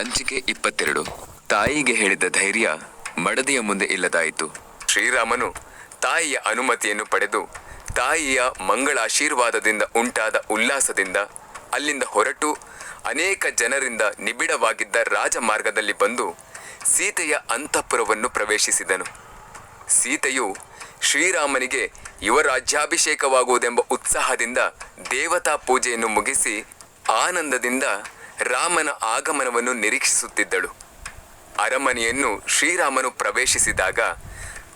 ಸಂಚಿಕೆ ಇಪ್ಪತ್ತೆರಡು. ತಾಯಿಗೆ ಹೇಳಿದ ಧೈರ್ಯ ಮಡದಿಯ ಮುಂದೆ ಇಲ್ಲದಾಯಿತು. ಶ್ರೀರಾಮನು ತಾಯಿಯ ಅನುಮತಿಯನ್ನು ಪಡೆದು ತಾಯಿಯ ಮಂಗಳಾಶೀರ್ವಾದದಿಂದ ಉಂಟಾದ ಉಲ್ಲಾಸದಿಂದ ಅಲ್ಲಿಂದ ಹೊರಟು ಅನೇಕ ಜನರಿಂದ ನಿಬಿಡವಾಗಿದ್ದ ರಾಜಮಾರ್ಗದಲ್ಲಿ ಬಂದು ಸೀತೆಯ ಅಂತಃಪುರವನ್ನು ಪ್ರವೇಶಿಸಿದನು. ಸೀತೆಯು ಶ್ರೀರಾಮನಿಗೆ ಯುವರಾಜ್ಯಾಭಿಷೇಕವಾಗುವುದೆಂಬ ಉತ್ಸಾಹದಿಂದ ದೇವತಾ ಪೂಜೆಯನ್ನು ಮುಗಿಸಿ ಆನಂದದಿಂದ ರಾಮನ ಆಗಮನವನ್ನು ನಿರೀಕ್ಷಿಸುತ್ತಿದ್ದಳು. ಅರಮನೆಯನ್ನು ಶ್ರೀರಾಮನು ಪ್ರವೇಶಿಸಿದಾಗ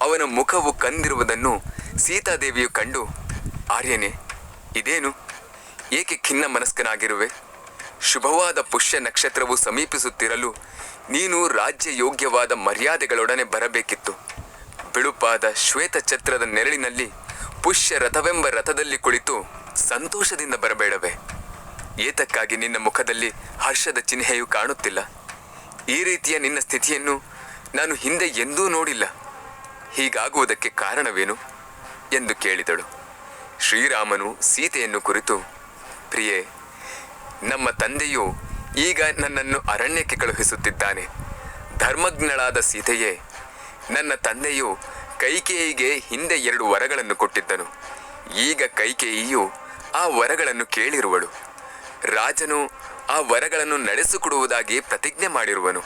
ಅವನ ಮುಖವು ಕಂದಿರುವುದನ್ನು ಸೀತಾದೇವಿಯು ಕಂಡು, ಆರ್ಯನೇ, ಇದೇನು? ಏಕೆ ಖಿನ್ನ ಮನಸ್ಕನಾಗಿರುವೆ? ಶುಭವಾದ ಪುಷ್ಯ ನಕ್ಷತ್ರವು ಸಮೀಪಿಸುತ್ತಿರಲು ನೀನು ರಾಜ್ಯ ಯೋಗ್ಯವಾದ ಮರ್ಯಾದೆಗಳೊಡನೆ ಬರಬೇಕಿತ್ತು. ಬಿಳುಪಾದ ಶ್ವೇತ ಛತ್ರದ ನೆರಳಿನಲ್ಲಿ ಪುಷ್ಯ ರಥವೆಂಬ ರಥದಲ್ಲಿ ಕುಳಿತು ಸಂತೋಷದಿಂದ ಬರಬೇಡವೇ. ಏತಕ್ಕಾಗಿ ನಿನ್ನ ಮುಖದಲ್ಲಿ ಹರ್ಷದ ಚಿಹ್ನೆಯು ಕಾಣುತ್ತಿಲ್ಲ. ಈ ರೀತಿಯ ನಿನ್ನ ಸ್ಥಿತಿಯನ್ನು ನಾನು ಹಿಂದೆ ಎಂದೂ ನೋಡಿಲ್ಲ. ಹೀಗಾಗುವುದಕ್ಕೆ ಕಾರಣವೇನು? ಎಂದು ಕೇಳಿದಳು. ಶ್ರೀರಾಮನು ಸೀತೆಯನ್ನು ಕುರಿತು, ಪ್ರಿಯೆ, ನಮ್ಮ ತಂದೆಯು ಈಗ ನನ್ನನ್ನು ಅರಣ್ಯಕ್ಕೆ ಕಳುಹಿಸುತ್ತಿದ್ದಾನೆ. ಧರ್ಮಜ್ಞಳಾದ ಸೀತೆಯೇ, ನನ್ನ ತಂದೆಯು ಕೈಕೇಯಿಗೆ ಹಿಂದೆ ಎರಡು ವರಗಳನ್ನು ಕೊಟ್ಟಿದ್ದನು. ಈಗ ಕೈಕೇಯಿಯು ಆ ವರಗಳನ್ನು ಕೇಳಿರುವಳು. ರಾಜನು ಆ ವರಗಳನ್ನು ನಡೆಸಿಕೊಡುವುದಾಗಿ ಪ್ರತಿಜ್ಞೆ ಮಾಡಿರುವನು.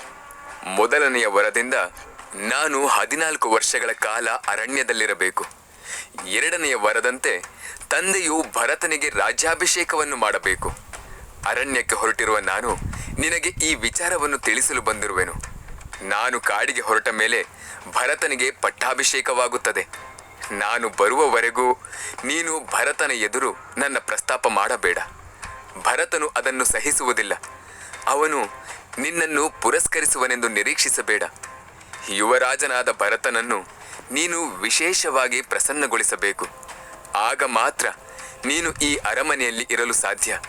ಮೊದಲನೆಯ ವರದಿಂದ ನಾನು ಹದಿನಾಲ್ಕು ವರ್ಷಗಳ ಕಾಲ ಅರಣ್ಯದಲ್ಲಿರಬೇಕು. ಎರಡನೆಯ ವರದಂತೆ ತಂದೆಯು ಭರತನಿಗೆ ರಾಜ್ಯಾಭಿಷೇಕವನ್ನು ಮಾಡಬೇಕು. ಅರಣ್ಯಕ್ಕೆ ಹೊರಟಿರುವ ನಾನು ನಿನಗೆ ಈ ವಿಚಾರವನ್ನು ತಿಳಿಸಲು ಬಂದಿರುವೆನು. ನಾನು ಕಾಡಿಗೆ ಹೊರಟ ಮೇಲೆ ಭರತನಿಗೆ ಪಟ್ಟಾಭಿಷೇಕವಾಗುತ್ತದೆ. ನಾನು ಬರುವವರೆಗೂ ನೀನು ಭರತನ ಎದುರು ನನ್ನ ಪ್ರಸ್ತಾಪ ಮಾಡಬೇಡ. ಭರತನು ಅದನ್ನು ಸಹಿಸುವುದಿಲ್ಲ. ಅವನು ನಿನ್ನನ್ನು ಪುರಸ್ಕರಿಸುವನೆಂದು ನಿರೀಕ್ಷಿಸಬೇಡ. ಯುವರಾಜನಾದ ಭರತನನ್ನು ನೀನು ವಿಶೇಷವಾಗಿ ಪ್ರಸನ್ನಗೊಳಿಸಬೇಕು. ಆಗ ಮಾತ್ರ ನೀನು ಈ ಅರಮನೆಯಲ್ಲಿ ಇರಲು ಸಾಧ್ಯ.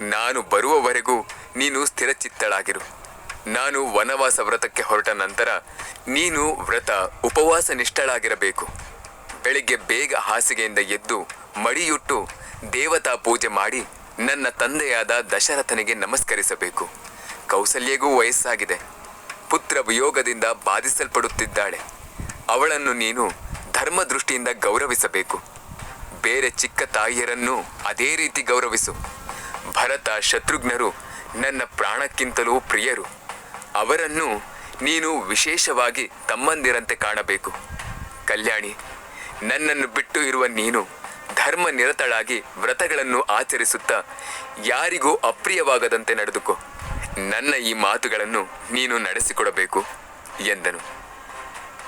ನಾನು ಬರುವವರೆಗೂ ನೀನು ಸ್ಥಿರಚಿತ್ತಳಾಗಿರು. ನಾನು ವನವಾಸ ವ್ರತಕ್ಕೆ ಹೊರಟ ನಂತರ ನೀನು ವ್ರತ ಉಪವಾಸ ನಿಷ್ಠಳಾಗಿರಬೇಕು ಬೆಳಿಗ್ಗೆ ಬೇಗ ಹಾಸಿಗೆಯಿಂದ ಎದ್ದು ಮಡಿಯುಟ್ಟು ದೇವತಾ ಪೂಜೆ ಮಾಡಿ ನನ್ನ ತಂದೆಯಾದ ದಶರಥನಿಗೆ ನಮಸ್ಕರಿಸಬೇಕು. ಕೌಸಲ್ಯಗೂ ವಯಸ್ಸಾಗಿದೆ. ಪುತ್ರ ವಿಯೋಗದಿಂದ ಬಾಧಿಸಲ್ಪಡುತ್ತಿದ್ದಾಳೆ. ಅವಳನ್ನು ನೀನು ಧರ್ಮ ದೃಷ್ಟಿಯಿಂದ ಗೌರವಿಸಬೇಕು. ಬೇರೆ ಚಿಕ್ಕ ತಾಯಿಯರನ್ನು ಅದೇ ರೀತಿ ಗೌರವಿಸು. ಭರತ ಶತ್ರುಘ್ನರು ನನ್ನ ಪ್ರಾಣಕ್ಕಿಂತಲೂ ಪ್ರಿಯರು. ಅವರನ್ನು ನೀನು ವಿಶೇಷವಾಗಿ ತಮ್ಮಂದಿರಂತೆ ಕಾಣಬೇಕು. ಕಲ್ಯಾಣಿ, ನನ್ನನ್ನು ಬಿಟ್ಟು ಇರುವ ನೀನು ಧರ್ಮ ನಿರತಳಾಗಿ ವ್ರತಗಳನ್ನು ಆಚರಿಸುತ್ತಾ ಯಾರಿಗೂ ಅಪ್ರಿಯವಾಗದಂತೆ ನಡೆದುಕೋ. ನನ್ನ ಈ ಮಾತುಗಳನ್ನು ನೀನು ನಡೆಸಿಕೊಡಬೇಕು, ಎಂದನು.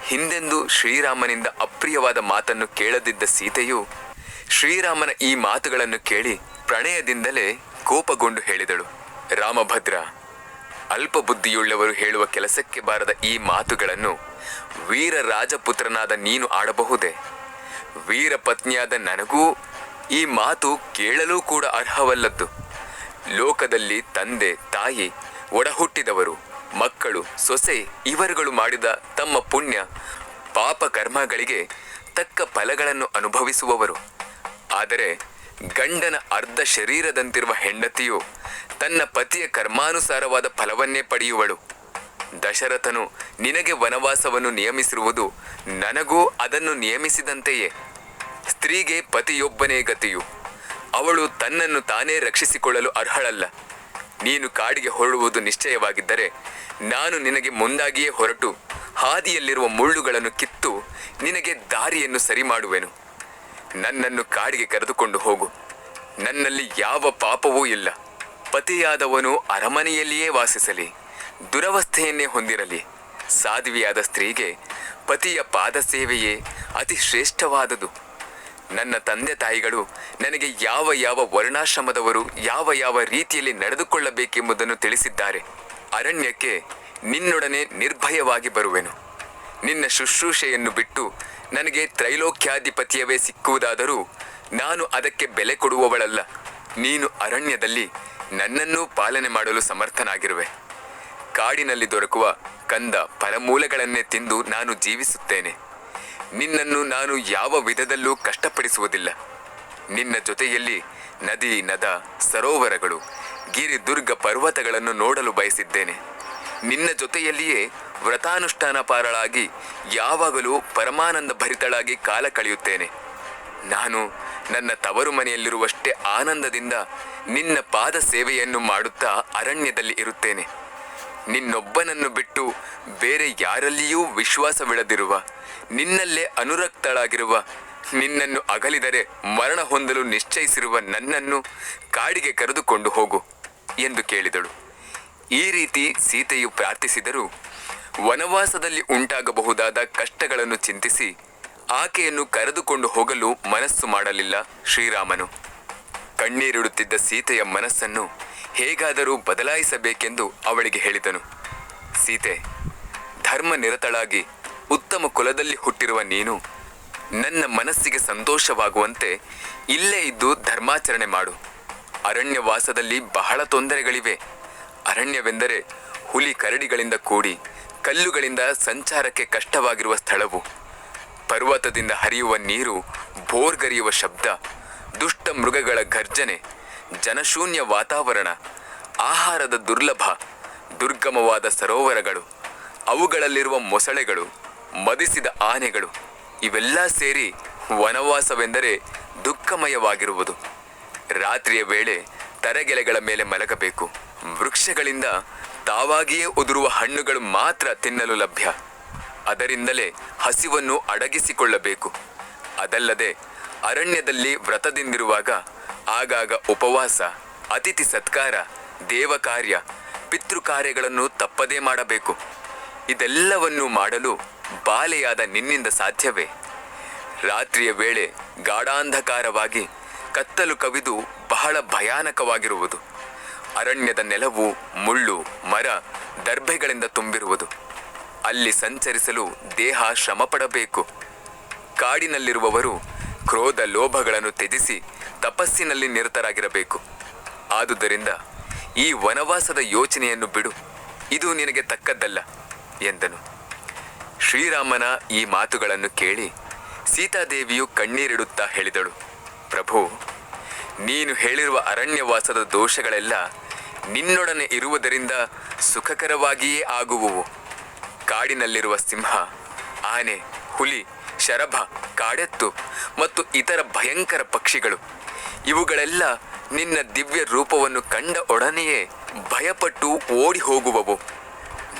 ಹಿಂದೆಂದು ಶ್ರೀರಾಮನಿಂದ ಅಪ್ರಿಯವಾದ ಮಾತನ್ನು ಕೇಳದಿದ್ದ ಸೀತೆಯು ಶ್ರೀರಾಮನ ಈ ಮಾತುಗಳನ್ನು ಕೇಳಿ ಪ್ರಣಯದಿಂದಲೇ ಕೋಪಗೊಂಡು ಹೇಳಿದಳು. ರಾಮಭದ್ರ ಅಲ್ಪ ಬುದ್ಧಿಯುಳ್ಳವರು ಹೇಳುವ ಕೆಲಸಕ್ಕೆ ಬಾರದ ಈ ಮಾತುಗಳನ್ನು ವೀರ ರಾಜಪುತ್ರನಾದ ನೀನು ಆಡಬಹುದೇ? ವೀರ ಪತ್ನಿಯಾದ ನನಗೂ ಈ ಮಾತು ಕೇಳಲೂ ಕೂಡ ಅರ್ಹವಲ್ಲದ್ದು. ಲೋಕದಲ್ಲಿ ತಂದೆ, ತಾಯಿ, ಒಡಹುಟ್ಟಿದವರು, ಮಕ್ಕಳು, ಸೊಸೆ ಇವರುಗಳು ಮಾಡಿದ ತಮ್ಮ ಪುಣ್ಯ, ಪಾಪ ಕರ್ಮಗಳಿಗೆ ತಕ್ಕ ಫಲಗಳನ್ನು ಅನುಭವಿಸುವವರು. ಆದರೆ ಗಂಡನ ಅರ್ಧ ಶರೀರದಂತಿರುವ ಹೆಂಡತಿಯು ತನ್ನ ಪತಿಯ ಕರ್ಮಾನುಸಾರವಾದ ಫಲವನ್ನೇ ಪಡೆಯುವಳು. ದಶರಥನು ನಿನಗೆ ವನವಾಸವನ್ನು ನಿಯಮಿಸಿರುವುದು ನನಗೂ ಅದನ್ನು ನಿಯಮಿಸಿದಂತೆಯೇ. ಸ್ತ್ರೀಗೆ ಪತಿಯೊಬ್ಬನೇ ಗತಿಯು. ಅವಳು ತನ್ನನ್ನು ತಾನೇ ರಕ್ಷಿಸಿಕೊಳ್ಳಲು ಅರ್ಹಳಲ್ಲ. ನೀನು ಕಾಡಿಗೆ ಹೊರಡುವುದು ನಿಶ್ಚಯವಾಗಿದ್ದರೆ ನಾನು ನಿನಗೆ ಮುಂದಾಗಿಯೇ ಹೊರಟು, ಹಾದಿಯಲ್ಲಿರುವ ಮುಳ್ಳುಗಳನ್ನು ಕಿತ್ತು ನಿನಗೆ ದಾರಿಯನ್ನು ಸರಿ ಮಾಡುವೆನು ನನ್ನನ್ನು ಕಾಡಿಗೆ ಕರೆದುಕೊಂಡು ಹೋಗು. ನನ್ನಲ್ಲಿ ಯಾವ ಪಾಪವೂ ಇಲ್ಲ. ಪತಿಯಾದವನು ಅರಮನೆಯಲ್ಲಿಯೇ ವಾಸಿಸಲಿ, ದುರವಸ್ಥೆಯನ್ನೇ ಹೊಂದಿರಲಿ. ಸಾಧ್ವಿಯಾದ ಸ್ತ್ರೀಗೆ ಪತಿಯ ಪಾದ ಸೇವೆಯೇ ಅತಿ ಶ್ರೇಷ್ಠವಾದುದು ನನ್ನ ತಂದೆ ತಾಯಿಗಳು ನನಗೆ ಯಾವ ಯಾವ ವರ್ಣಾಶ್ರಮದವರು ಯಾವ ಯಾವ ರೀತಿಯಲ್ಲಿ ನಡೆದುಕೊಳ್ಳಬೇಕೆಂಬುದನ್ನು ತಿಳಿಸಿದ್ದಾರೆ. ಅರಣ್ಯಕ್ಕೆ ನಿನ್ನೊಡನೆ ನಿರ್ಭಯವಾಗಿ ಬರುವೆನು. ನಿನ್ನ ಶುಶ್ರೂಷೆಯನ್ನು ಬಿಟ್ಟು ನನಗೆ ತ್ರೈಲೋಕ್ಯಾಧಿಪತಿಯವೇ ಸಿಕ್ಕುವುದಾದರೂ ನಾನು ಅದಕ್ಕೆ ಬೆಲೆ ಕೊಡುವವಳಲ್ಲ. ನೀನು ಅರಣ್ಯದಲ್ಲಿ ನನ್ನನ್ನೂ ಪಾಲನೆ ಮಾಡಲು ಸಮರ್ಥನಾಗಿರುವೆ. ಕಾಡಿನಲ್ಲಿ ದೊರಕುವ ಕಂದ ಫಲಮೂಲಗಳನ್ನೇ ತಿಂದು ನಾನು ಜೀವಿಸುತ್ತೇನೆ. ನಿನ್ನನ್ನು ನಾನು ಯಾವ ವಿಧದಲ್ಲೂ ಕಷ್ಟಪಡಿಸುವುದಿಲ್ಲ. ನಿನ್ನ ಜೊತೆಯಲ್ಲಿ ನದಿ, ನದ, ಸರೋವರಗಳು ಗಿರಿ ದುರ್ಗ ಪರ್ವತಗಳನ್ನು ನೋಡಲು ಬಯಸಿದ್ದೇನೆ. ನಿನ್ನ ಜೊತೆಯಲ್ಲಿಯೇ ವ್ರತಾನುಷ್ಠಾನ ಪಾರಳಾಗಿ ಯಾವಾಗಲೂ ಪರಮಾನಂದ ಭರಿತಳಾಗಿ ಕಾಲ ಕಳೆಯುತ್ತೇನೆ. ನಾನು ನನ್ನ ತವರು ಮನೆಯಲ್ಲಿರುವಷ್ಟೇ ಆನಂದದಿಂದ ನಿನ್ನ ಪಾದ ಸೇವೆಯನ್ನು ಮಾಡುತ್ತಾ ಅರಣ್ಯದಲ್ಲಿ ಇರುತ್ತೇನೆ. ನಿನ್ನೊಬ್ಬನನ್ನು ಬಿಟ್ಟು ಬೇರೆ ಯಾರಲ್ಲಿಯೂ ವಿಶ್ವಾಸವಿಡದಿರುವ, ನಿನ್ನಲ್ಲೇ ಅನುರಕ್ತಳಾಗಿರುವ, ನಿನ್ನನ್ನು ಅಗಲಿದರೆ ಮರಣ ಹೊಂದಲು ನಿಶ್ಚಯಿಸಿರುವ ನನ್ನನ್ನು ಕಾಡಿಗೆ ಕರೆದುಕೊಂಡು ಹೋಗು ಎಂದು ಕೇಳಿದಳು. ಈ ರೀತಿ ಸೀತೆಯು ಪ್ರಾರ್ಥಿಸಿದರೂ ವನವಾಸದಲ್ಲಿ ಉಂಟಾಗಬಹುದಾದ ಕಷ್ಟಗಳನ್ನು ಚಿಂತಿಸಿ ಆಕೆಯನ್ನು ಕರೆದುಕೊಂಡು ಹೋಗಲು ಮನಸ್ಸು ಮಾಡಲಿಲ್ಲ ಶ್ರೀರಾಮನು. ಕಣ್ಣೀರಿಡುತ್ತಿದ್ದ ಸೀತೆಯ ಮನಸ್ಸನ್ನು ಹೇಗಾದರೂ ಬದಲಾಯಿಸಬೇಕೆಂದು ಅವಳಿಗೆ ಹೇಳಿದನು. ಸೀತೆ, ಧರ್ಮ ನಿರತಳಾಗಿ ಉತ್ತಮ ಕುಲದಲ್ಲಿ ಹುಟ್ಟಿರುವ ನೀನು ನನ್ನ ಮನಸ್ಸಿಗೆ ಸಂತೋಷವಾಗುವಂತೆ ಇಲ್ಲೇ ಇದ್ದು ಧರ್ಮಾಚರಣೆ ಮಾಡು. ಅರಣ್ಯವಾಸದಲ್ಲಿ ಬಹಳ ತೊಂದರೆಗಳಿವೆ. ಅರಣ್ಯವೆಂದರೆ ಹುಲಿ ಕರಡಿಗಳಿಂದ ಕೂಡಿ ಕಲ್ಲುಗಳಿಂದ ಸಂಚಾರಕ್ಕೆ ಕಷ್ಟವಾಗಿರುವ ಸ್ಥಳವು. ಪರ್ವತದಿಂದ ಹರಿಯುವ ನೀರು ಬೋರ್ಗರಿಯುವ ಶಬ್ದ, ದುಷ್ಟ ಮೃಗಗಳ ಗರ್ಜನೆ ಜನಶೂನ್ಯ ವಾತಾವರಣ, ಆಹಾರದ ದುರ್ಲಭ, ದುರ್ಗಮವಾದ ಸರೋವರಗಳು, ಅವುಗಳಲ್ಲಿರುವ ಮೊಸಳೆಗಳು, ಮದಿಸಿದ ಆನೆಗಳು, ಇವೆಲ್ಲ ಸೇರಿ ವನವಾಸವೆಂದರೆ ದುಃಖಮಯವಾಗಿರುವುದು. ರಾತ್ರಿಯ ವೇಳೆ ತರಗೆಲೆಗಳ ಮೇಲೆ ಮಲಗಬೇಕು. ವೃಕ್ಷಗಳಿಂದ ತಾವಾಗಿಯೇ ಉದುರುವ ಹಣ್ಣುಗಳು ಮಾತ್ರ ತಿನ್ನಲು ಲಭ್ಯ. ಅದರಿಂದಲೇ ಹಸಿವನ್ನು ಅಡಗಿಸಿಕೊಳ್ಳಬೇಕು. ಅದಲ್ಲದೆ ಅರಣ್ಯದಲ್ಲಿ ವ್ರತದಿಂದಿರುವಾಗ ಆಗಾಗ ಉಪವಾಸ, ಅತಿಥಿ ಸತ್ಕಾರ, ದೇವ ಕಾರ್ಯ, ಪಿತೃ ಕಾರ್ಯಗಳನ್ನು ತಪ್ಪದೇ ಮಾಡಬೇಕು. ಇದೆಲ್ಲವನ್ನೂ ಮಾಡಲು ಬಾಲೆಯಾದ ನಿನ್ನಿಂದ ಸಾಧ್ಯವೇ? ರಾತ್ರಿಯ ವೇಳೆ ಗಾಢಾಂಧಕಾರವಾಗಿ ಕತ್ತಲು ಕವಿದು ಬಹಳ ಭಯಾನಕವಾಗಿರುವುದು. ಅರಣ್ಯದ ನೆಲವು, ಮುಳ್ಳು, ಮರ ದರ್ಭೆಗಳಿಂದ ತುಂಬಿರುವುದು. ಅಲ್ಲಿ ಸಂಚರಿಸಲು ದೇಹ ಶ್ರಮಪಡಬೇಕು. ಕಾಡಿನಲ್ಲಿರುವವರು ಕ್ರೋಧ ಲೋಭಗಳನ್ನು ತ್ಯಜಿಸಿ ತಪಸ್ಸಿನಲ್ಲಿ ನಿರತರಾಗಿರಬೇಕು. ಆದುದರಿಂದ ಈ ವನವಾಸದ ಯೋಚನೆಯನ್ನು ಬಿಡು. ಇದು ನಿನಗೆ ತಕ್ಕದ್ದಲ್ಲ, ಎಂದನು. ಶ್ರೀರಾಮನ ಈ ಮಾತುಗಳನ್ನು ಕೇಳಿ ಸೀತಾದೇವಿಯು ಕಣ್ಣೀರಿಡುತ್ತಾ ಹೇಳಿದಳು. ಪ್ರಭು, ನೀನು ಹೇಳಿರುವ ಅರಣ್ಯವಾಸದ ದೋಷಗಳೆಲ್ಲ ನಿನ್ನೊಡನೆ ಇರುವುದರಿಂದ ಸುಖಕರವಾಗಿಯೇ ಆಗುವುವು. ಕಾಡಿನಲ್ಲಿರುವ ಸಿಂಹ, ಆನೆ, ಹುಲಿ ಶರಭ, ಕಾಡೆತ್ತು ಮತ್ತು ಇತರ ಭಯಂಕರ ಪಕ್ಷಿಗಳು. ಇವುಗಳೆಲ್ಲ ನಿನ್ನ ದಿವ್ಯ ರೂಪವನ್ನು ಕಂಡ ಒಡನೆಯೇ ಭಯಪಟ್ಟು ಓಡಿ ಹೋಗುವವು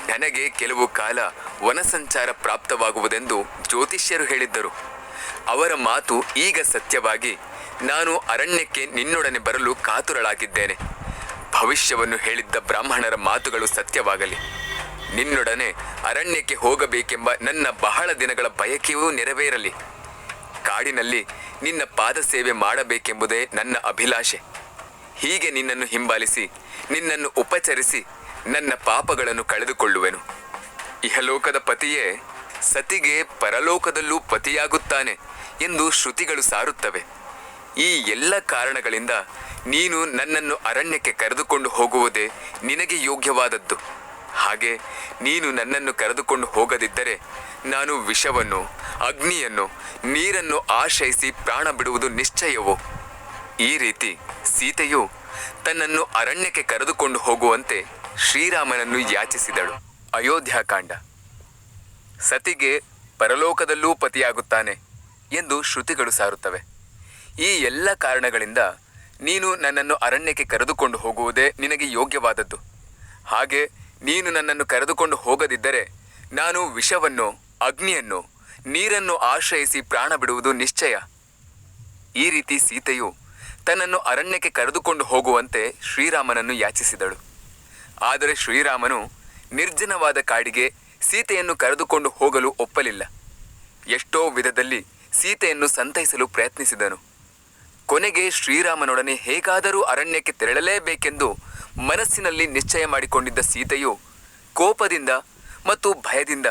ನನಗೆ ಕೆಲವು ಕಾಲ ವನಸಂಚಾರ ಪ್ರಾಪ್ತವಾಗುವುದೆಂದು ಜ್ಯೋತಿಷ್ಯರು ಹೇಳಿದ್ದರು. ಅವರ ಮಾತು ಈಗ ಸತ್ಯವಾಗಿ ನಾನು ಅರಣ್ಯಕ್ಕೆ ನಿನ್ನೊಡನೆ ಬರಲು ಕಾತುರಳಾಗಿದ್ದೇನೆ. ಭವಿಷ್ಯವನ್ನು ಹೇಳಿದ್ದ ಬ್ರಾಹ್ಮಣರ ಮಾತುಗಳು ಸತ್ಯವಾಗಲಿ. ನಿನ್ನೊಡನೆ ಅರಣ್ಯಕ್ಕೆ ಹೋಗಬೇಕೆಂಬ ನನ್ನ ಬಹಳ ದಿನಗಳ ಬಯಕೆಯೂ ನೆರವೇರಲಿ. ಕಾಡಿನಲ್ಲಿ ನಿನ್ನ ಪಾದ ಸೇವೆ ಮಾಡಬೇಕೆಂಬುದೇ ನನ್ನ ಅಭಿಲಾಷೆ. ಹೀಗೆ ನಿನ್ನನ್ನು ಹಿಂಬಾಲಿಸಿ, ನಿನ್ನನ್ನು ಉಪಚರಿಸಿ ನನ್ನ ಪಾಪಗಳನ್ನು ಕಳೆದುಕೊಳ್ಳುವೆನು. ಇಹಲೋಕದ ಪತಿಯೇ, ಸತಿಗೆ ಪರಲೋಕದಲ್ಲೂ ಪತಿಯಾಗುತ್ತಾನೆ ಎಂದು ಶ್ರುತಿಗಳು ಸಾರುತ್ತವೆ. ಈ ಎಲ್ಲ ಕಾರಣಗಳಿಂದ ನೀನು ನನ್ನನ್ನು ಅರಣ್ಯಕ್ಕೆ ಕರೆದುಕೊಂಡು ಹೋಗುವುದೇ ನಿನಗೆ ಯೋಗ್ಯವಾದದ್ದು. ಹಾಗೆ ನೀನು ನನ್ನನ್ನು ಕರೆದುಕೊಂಡು ಹೋಗದಿದ್ದರೆ ನಾನು ವಿಷವನ್ನು, ಅಗ್ನಿಯನ್ನು, ನೀರನ್ನು ಆಶ್ರಯಿಸಿ ಪ್ರಾಣ ಬಿಡುವುದು ನಿಶ್ಚಯವು? ಈ ರೀತಿ ಸೀತೆಯು ತನ್ನನ್ನು ಅರಣ್ಯಕ್ಕೆ ಕರೆದುಕೊಂಡು ಹೋಗುವಂತೆ ಶ್ರೀರಾಮನನ್ನು ಯಾಚಿಸಿದಳು. ಅಯೋಧ್ಯಾಕಾಂಡ ಸತಿಗೆ ಪರಲೋಕದಲ್ಲೂ ಪತಿಯಾಗುತ್ತಾನೆ ಎಂದು ಶ್ರುತಿಗಳು ಸಾರುತ್ತವೆ. ಈ ಎಲ್ಲ ಕಾರಣಗಳಿಂದ ನೀನು ನನ್ನನ್ನು ಅರಣ್ಯಕ್ಕೆ ಕರೆದುಕೊಂಡು ಹೋಗುವುದೇ ನಿನಗೆ ಯೋಗ್ಯವಾದದ್ದು. ಹಾಗೆ ನೀನು ನನ್ನನ್ನು ಕರೆದುಕೊಂಡು ಹೋಗದಿದ್ದರೆ ನಾನು ವಿಷವನ್ನು, ಅಗ್ನಿಯನ್ನು, ನೀರನ್ನು ಆಶ್ರಯಿಸಿ ಪ್ರಾಣ ಬಿಡುವುದು ನಿಶ್ಚಯ. ಈ ರೀತಿ ಸೀತೆಯು ತನ್ನನ್ನು ಅರಣ್ಯಕ್ಕೆ ಕರೆದುಕೊಂಡು ಹೋಗುವಂತೆ ಶ್ರೀರಾಮನನ್ನು ಯಾಚಿಸಿದಳು. ಆದರೆ ಶ್ರೀರಾಮನು ನಿರ್ಜನವಾದ ಕಾಡಿಗೆ ಸೀತೆಯನ್ನು ಕರೆದುಕೊಂಡು ಹೋಗಲು ಒಪ್ಪಲಿಲ್ಲ. ಎಷ್ಟೋ ವಿಧದಲ್ಲಿ ಸೀತೆಯನ್ನು ಸಂತೈಸಲು ಪ್ರಯತ್ನಿಸಿದನು. ಕೊನೆಗೆ ಶ್ರೀರಾಮನೊಡನೆ ಹೇಗಾದರೂ ಅರಣ್ಯಕ್ಕೆ ತೆರಳಲೇಬೇಕೆಂದು ಮನಸ್ಸಿನಲ್ಲಿ ನಿಶ್ಚಯ ಮಾಡಿಕೊಂಡಿದ್ದ ಸೀತೆಯು ಕೋಪದಿಂದ ಮತ್ತು ಭಯದಿಂದ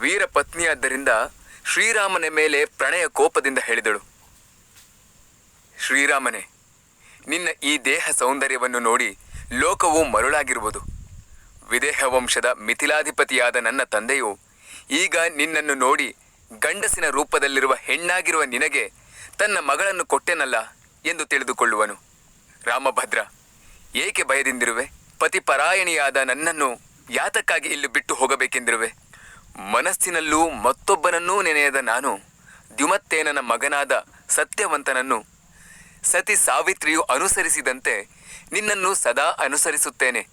ವೀರ ಪತ್ನಿಯಾದ್ದರಿಂದ ಶ್ರೀರಾಮನ ಮೇಲೆ ಪ್ರಣಯ ಕೋಪದಿಂದ ಹೇಳಿದಳು. ಶ್ರೀರಾಮನೇ, ನಿನ್ನ ಈ ದೇಹ ಸೌಂದರ್ಯವನ್ನು ನೋಡಿ ಲೋಕವು ಮರುಳಾಗಿರುವುದು. ವಿದೇಹ ವಂಶದ ಮಿಥಿಲಾಧಿಪತಿಯಾದ ನನ್ನ ತಂದೆಯು ಈಗ ನಿನ್ನನ್ನು ನೋಡಿ ಗಂಡಸಿನ ರೂಪದಲ್ಲಿರುವ ಹೆಣ್ಣಾಗಿರುವ ನಿನಗೆ ತನ್ನ ಮಗಳನ್ನು ಕೊಟ್ಟೆನಲ್ಲ ಎಂದು ತಿಳಿದುಕೊಳ್ಳುವನು. ರಾಮಭದ್ರ ಏಕೆ ಭಯದಿಂದಿರುವೆ? ಪತಿಪರಾಯಣಿಯಾದ ನನ್ನನ್ನು ಯಾತಕ್ಕಾಗಿ ಇಲ್ಲಿ ಬಿಟ್ಟು ಹೋಗಬೇಕೆಂದಿರುವೆ? ಮನಸ್ಸಿನಲ್ಲೂ ಮತ್ತೊಬ್ಬನನ್ನೂ ನೆನೆಯದ ನಾನು ದ್ಯುಮತ್ತೇನನ ಮಗನಾದ ಸತ್ಯವಂತನನ್ನು ಸತಿ ಸಾವಿತ್ರಿಯು ಅನುಸರಿಸಿದಂತೆ ನಿನ್ನನ್ನು ಸದಾ ಅನುಸರಿಸುತ್ತೇನೆ.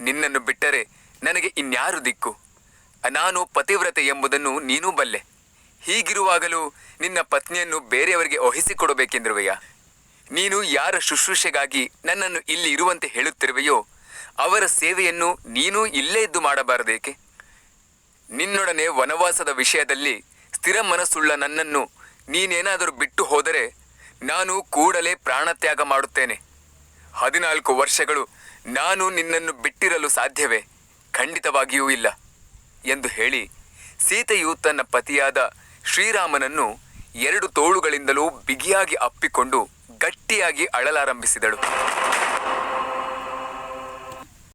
ನಿನ್ನನ್ನು ಬಿಟ್ಟರೆ ನನಗೆ ಇನ್ಯಾರು ದಿಕ್ಕು? ನಾನು ಪತಿವ್ರತೆ ಎಂಬುದನ್ನು ನೀನೂ ಬಲ್ಲೆ. ಹೀಗಿರುವಾಗಲೂ ನಿನ್ನ ಪತ್ನಿಯನ್ನು ಬೇರೆಯವರಿಗೆ ವಹಿಸಿಕೊಡಬೇಕೆಂದಿರುವೆಯಾ? ನೀನು ಯಾರ ಶುಶ್ರೂಷೆಗಾಗಿ ನನ್ನನ್ನು ಇಲ್ಲಿ ಇರುವಂತೆ ಹೇಳುತ್ತಿರುವೆಯೋ, ಅವರ ಸೇವೆಯನ್ನು ನೀನೂ ಇಲ್ಲೇ ಇದ್ದು ಮಾಡಬಾರದೇಕೆ? ನಿನ್ನೊಡನೆ ವನವಾಸದ ವಿಷಯದಲ್ಲಿ ಸ್ಥಿರ ಮನಸ್ಸುಳ್ಳ ನನ್ನನ್ನು ನೀನೇನಾದರೂ ಬಿಟ್ಟು ಹೋದರೆ ನಾನು ಕೂಡಲೇ ಪ್ರಾಣತ್ಯಾಗ ಮಾಡುತ್ತೇನೆ. ಹದಿನಾಲ್ಕು ವರ್ಷಗಳು ನಾನು ನಿನ್ನನ್ನು ಬಿಟ್ಟಿರಲು ಸಾಧ್ಯವೇ? ಖಂಡಿತವಾಗಿಯೂ ಇಲ್ಲ, ಎಂದು ಹೇಳಿ ಸೀತೆಯು ತನ್ನ ಪತಿಯಾದ ಶ್ರೀರಾಮನನ್ನು ಎರಡು ತೋಳುಗಳಿಂದಲೂ ಬಿಗಿಯಾಗಿ ಅಪ್ಪಿಕೊಂಡು ಗಟ್ಟಿಯಾಗಿ ಅಳಲಾರಂಭಿಸಿದಳು.